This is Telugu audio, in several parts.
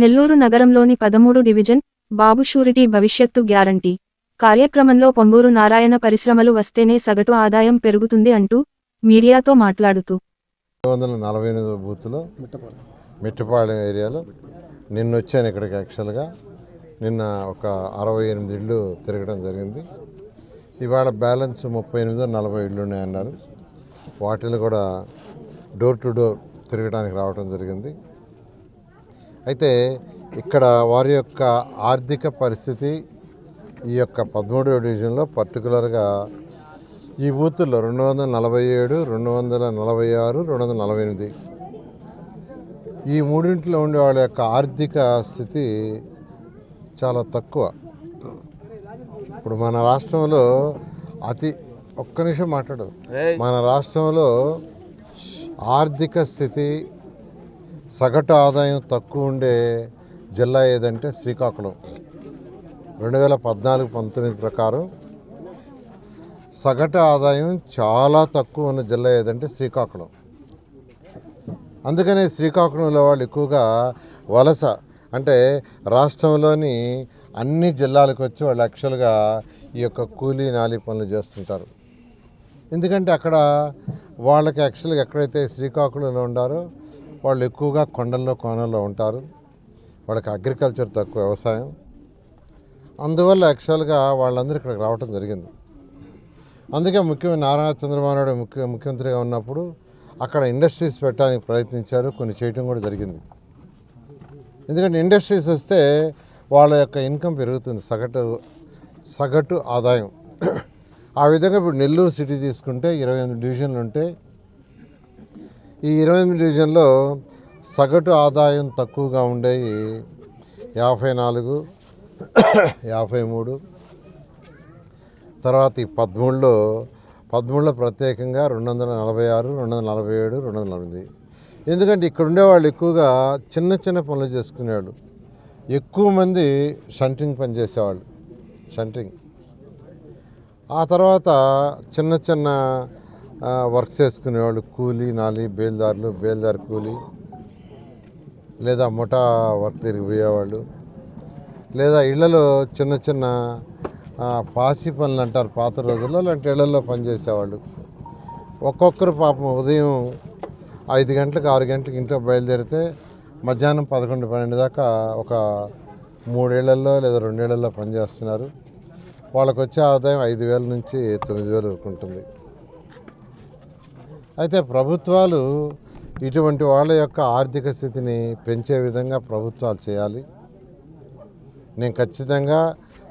నెల్లూరు నగరంలోని పదమూడు డివిజన్ బాబు షూరిటీ భవిష్యత్తు గ్యారంటీ. కార్యక్రమంలో పొంగూరు నారాయణ పరిశ్రమలు వస్తేనే సగటు ఆదాయం పెరుగుతుంది అంటూ మీడియాతో మాట్లాడుతూ. వందల నలభై ఎనిమిది బూత్లో మిట్టపాలెం ఏరియాలో. నిన్న వచ్చాను ఇక్కడికి యాక్చువల్గా. నిన్న ఒక అరవై ఎనిమిది ఇళ్ళు తిరగడం జరిగింది. ఇవాళ బ్యాలెన్స్ ముప్పై ఎనిమిది నలభై ఇళ్ళు ఉన్నాయన్నారు. వాటిని కూడా డోర్ టు డోర్ తిరగడానికి రావడం జరిగింది. అయితే ఇక్కడ వారి యొక్క ఆర్థిక పరిస్థితి ఈ యొక్క పదమూడవ డివిజన్లో పర్టికులర్గా ఈ బూతుల్లో రెండు వందల నలభై ఏడు రెండు వందల నలభై ఆరు రెండు వందల నలభై ఎనిమిది. ఈ మూడింటిలో ఉండే వాళ్ళ యొక్క ఆర్థిక స్థితి చాలా తక్కువ. ఇప్పుడు మన రాష్ట్రంలో అతి ఒక్క నిమిషం మాట్లాడు. మన రాష్ట్రంలో ఆర్థిక స్థితి సగటు ఆదాయం తక్కువ ఉండే జిల్లా ఏదంటే శ్రీకాకుళం. రెండు వేల పద్నాలుగు పంతొమ్మిది ప్రకారం సగటు ఆదాయం చాలా తక్కువ ఉన్న జిల్లా ఏదంటే శ్రీకాకుళం. అందుకనే శ్రీకాకుళంలో వాళ్ళు ఎక్కువగా వలస అంటే రాష్ట్రంలోని అన్ని జిల్లాలకు వచ్చి వాళ్ళు యాక్చువల్గా ఈ యొక్క కూలీ నాలి పనులు చేస్తుంటారు. ఎందుకంటే అక్కడ వాళ్ళకి యాక్చువల్గా ఎక్కడైతే శ్రీకాకుళంలో ఉండారో వాళ్ళు ఎక్కువగా కొండల్లో కోనల్లో ఉంటారు. వాళ్ళకి అగ్రికల్చర్ తక్కువ వ్యవసాయం. అందువల్ల యాక్చువల్గా వాళ్ళందరూ ఇక్కడికి రావటం జరిగింది. అందుకే ముఖ్యమైన నారాయణ చంద్రబాబు నాయుడు ముఖ్య ముఖ్యమంత్రిగా ఉన్నప్పుడు అక్కడ ఇండస్ట్రీస్ పెట్టడానికి ప్రయత్నించారు. కొన్ని చేయటం కూడా జరిగింది. ఎందుకంటే ఇండస్ట్రీస్ వస్తే వాళ్ళ యొక్క ఇన్కమ్ పెరుగుతుంది. సగటు సగటు ఆదాయం. ఆ విధంగా ఇప్పుడు నెల్లూరు సిటీ తీసుకుంటే ఇరవై ఎనిమిది డివిజన్లు ఉంటే ఈ ఇరవై ఎనిమిది డివిజన్లో సగటు ఆదాయం తక్కువగా ఉండేవి యాభై నాలుగు యాభై మూడు. తర్వాత ఈ పదమూడులో పదమూడులో ప్రత్యేకంగా రెండు వందల నలభై ఆరు రెండు వందల నలభై ఏడు రెండు వందల ఎనిమిది. ఎందుకంటే ఇక్కడ ఉండేవాళ్ళు ఎక్కువగా చిన్న చిన్న పనులు చేసుకునేవాళ్ళు. ఎక్కువ మంది షంట్రింగ్ పని చేసేవాళ్ళు. షంటింగ్. ఆ తర్వాత చిన్న చిన్న వర్క్ చేసుకునేవాళ్ళు కూలీ నాలి బేల్దారులు బేల్దార్ కూలీ లేదా ముఠా వర్క్ తిరిగిపోయేవాళ్ళు లేదా ఇళ్ళలో చిన్న చిన్న పాసి పనులు అంటారు పాత రోజుల్లో అలాంటి ఇళ్ళలో పనిచేసేవాళ్ళు ఒక్కొక్కరు పాపం ఉదయం ఐదు గంటలకు ఆరు గంటలకు ఇంట్లో బయలుదేరితే మధ్యాహ్నం పదకొండు పన్నెండు దాకా ఒక మూడేళ్ళలో లేదా రెండేళ్ళలో పనిచేస్తున్నారు వాళ్ళకు వచ్చే ఆదాయం ఐదు వేల నుంచి తొమ్మిది వేలు వరకు ఉంటుంది. అయితే ప్రభుత్వాలు ఇటువంటి వాళ్ళ యొక్క ఆర్థిక స్థితిని పెంచే విధంగా ప్రభుత్వాలు చేయాలి. నేను ఖచ్చితంగా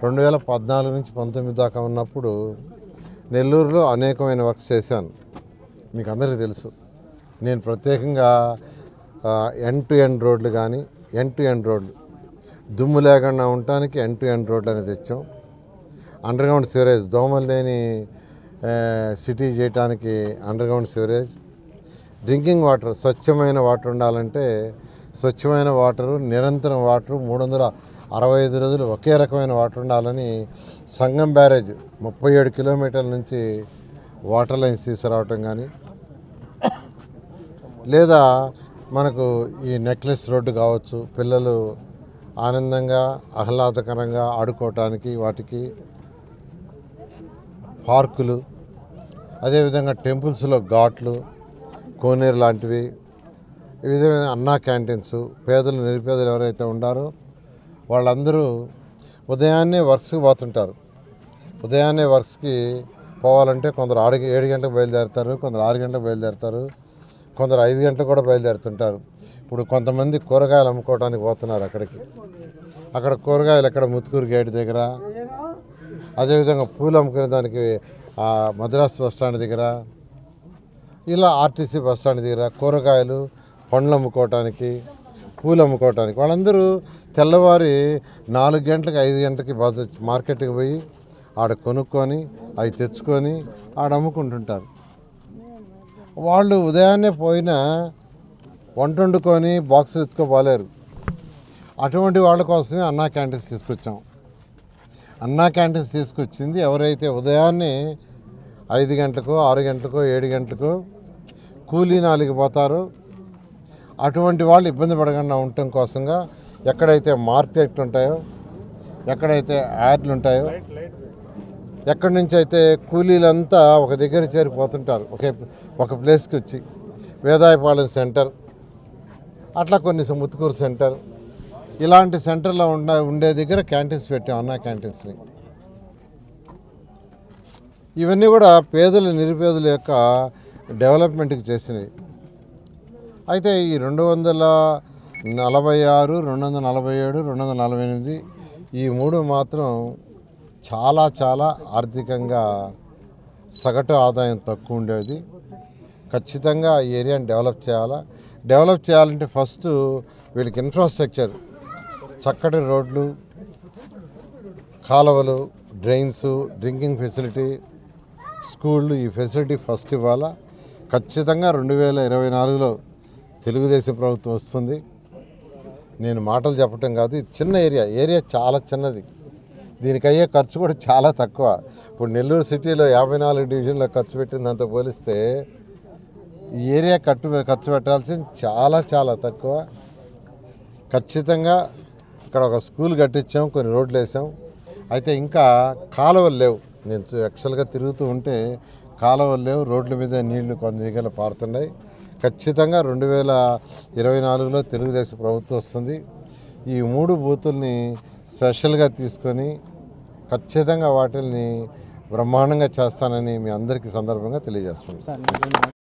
రెండు వేల పద్నాలుగు నుంచి పంతొమ్మిది దాకా ఉన్నప్పుడు నెల్లూరులో అనేకమైన వర్క్ చేశాను. మీకు అందరికీ తెలుసు. నేను ప్రత్యేకంగా ఎన్ టు ఎండ్ రోడ్లు కానీ ఎన్ టు ఎండ్ రోడ్లు దుమ్ము లేకుండా ఉండటానికి ఎన్ టు ఎండ్ రోడ్లు అనేది తెచ్చాం. అండర్గ్రౌండ్ సివరేజ్ దోమలు లేని సిటీ చేయడానికి అండర్గ్రౌండ్ సివరేజ్ డ్రింకింగ్ వాటర్ స్వచ్ఛమైన వాటర్ ఉండాలంటే స్వచ్ఛమైన వాటరు నిరంతరం వాటరు మూడు వందల అరవై ఐదు రోజులు ఒకే రకమైన వాటర్ ఉండాలని సంగం బ్యారేజ్ ముప్పై ఏడు కిలోమీటర్ల నుంచి వాటర్ లైన్స్ తీసుకురావటం కానీ లేదా మనకు ఈ నెక్లెస్ రోడ్డు కావచ్చు పిల్లలు ఆనందంగా ఆహ్లాదకరంగా ఆడుకోవటానికి వాటికి పార్కులు అదేవిధంగా టెంపుల్స్లో ఘాట్లు కోనేరు లాంటివి ఈ విధమైన అన్నా క్యాంటీన్స్ పేదలు నిరుపేదలు ఎవరైతే ఉండారో వాళ్ళందరూ ఉదయాన్నే వర్క్స్కి పోతుంటారు. ఉదయాన్నే వర్క్స్కి పోవాలంటే కొందరు ఆరు ఏడు గంటలకు బయలుదేరుతారు కొందరు ఆరు గంటలకు బయలుదేరుతారు కొందరు ఐదు గంటలకు కూడా బయలుదేరుతుంటారు. ఇప్పుడు కొంతమంది కూరగాయలు అమ్ముకోవడానికి పోతున్నారు అక్కడికి. అక్కడ కూరగాయలు ఎక్కడ? ముత్తుకూరు గేట్ దగ్గర అదేవిధంగా పూలు అమ్ముకునే దానికి మద్రాసు బస్ స్టాండ్ దగ్గర ఇలా ఆర్టీసీ బస్ స్టాండ్ దగ్గర కూరగాయలు పండ్లు అమ్ముకోవటానికి పూలు అమ్ముకోవటానికి వాళ్ళందరూ తెల్లవారి నాలుగు గంటలకు ఐదు గంటలకి బస్ మార్కెట్కి పోయి ఆడ కొనుక్కొని అవి తెచ్చుకొని ఆడ అమ్ముకుంటుంటారు. వాళ్ళు ఉదయాన్నే పోయినా వంట వండుకొని బాక్స్ ఎత్తుకోపోలేరు అటువంటి వాళ్ళ కోసమే అన్నా క్యాంటీన్స్ తీసుకొచ్చాం. అన్నా క్యాంటీన్స్ తీసుకొచ్చింది. ఎవరైతే ఉదయాన్నే ఐదు గంటలకు ఆరు గంటలకు ఏడు గంటలకు కూలీ నాలుగు పోతారో అటువంటి వాళ్ళు ఇబ్బంది పడకుండా ఉండటం కోసంగా ఎక్కడైతే మార్కెట్ ఉంటాయో ఎక్కడైతే యాడ్లు ఉంటాయో ఎక్కడి నుంచి అయితే కూలీలంతా ఒక దగ్గర చేరిపోతుంటారు. ఒకే ఒక ప్లేస్కి వచ్చి వేదాయపాలెం సెంటర్ అట్లా కొన్ని ముత్తుకూరు సెంటర్ ఇలాంటి సెంటర్లో ఉండ ఉండే దగ్గర క్యాంటీన్స్ పెట్టాం అన్న క్యాంటీన్స్ని. ఇవన్నీ కూడా పేదల నిరుపేదల యొక్క డెవలప్మెంట్కి చేసినవి. అయితే ఈ రెండు వందల నలభై ఆరు రెండు వందల నలభై ఏడు రెండు వందల నలభై ఎనిమిది ఈ మూడు మాత్రం చాలా చాలా ఆర్థికంగా సగటు ఆదాయం తక్కువ ఉండేది. ఖచ్చితంగా ఈ ఏరియాని డెవలప్ చేయాలా? డెవలప్ చేయాలంటే ఫస్ట్ వీళ్ళకి ఇన్ఫ్రాస్ట్రక్చర్ చక్కటి రోడ్లు కాలువలు డ్రైన్స్ డ్రింకింగ్ ఫెసిలిటీ స్కూళ్ళు ఈ ఫెసిలిటీ ఫస్ట్ ఇవ్వాలా. ఖచ్చితంగా రెండు వేల ఇరవై నాలుగులో తెలుగుదేశం ప్రభుత్వం వస్తుంది. నేను మాటలు చెప్పటం కాదు ఇది చిన్న ఏరియా. ఏరియా చాలా చిన్నది. దీనికి అయ్యే ఖర్చు కూడా చాలా తక్కువ. ఇప్పుడు నెల్లూరు సిటీలో యాభై నాలుగు డివిజన్లో ఖర్చు పెట్టిన పోలిస్తే ఈ ఏరియా కట్టు ఖర్చు పెట్టాల్సింది చాలా చాలా తక్కువ. ఖచ్చితంగా ఇక్కడ ఒక స్కూల్ కట్టించాం కొన్ని రోడ్లు వేసాం. అయితే ఇంకా కాలువలు లేవు. నేను చూ- యాక్చువల్గా తిరుగుతూ ఉంటే కాలువలు లేవు రోడ్ల మీద నీళ్ళు కొంత దగ్గర పారుతున్నాయి. ఖచ్చితంగా రెండు వేల ఇరవై నాలుగులో తెలుగుదేశం ప్రభుత్వం వస్తుంది. ఈ మూడు బూతుల్ని స్పెషల్గా తీసుకొని ఖచ్చితంగా వాటిని బ్రహ్మాండంగా చేస్తానని మీ అందరికీ సందర్భంగా తెలియజేస్తున్నాను.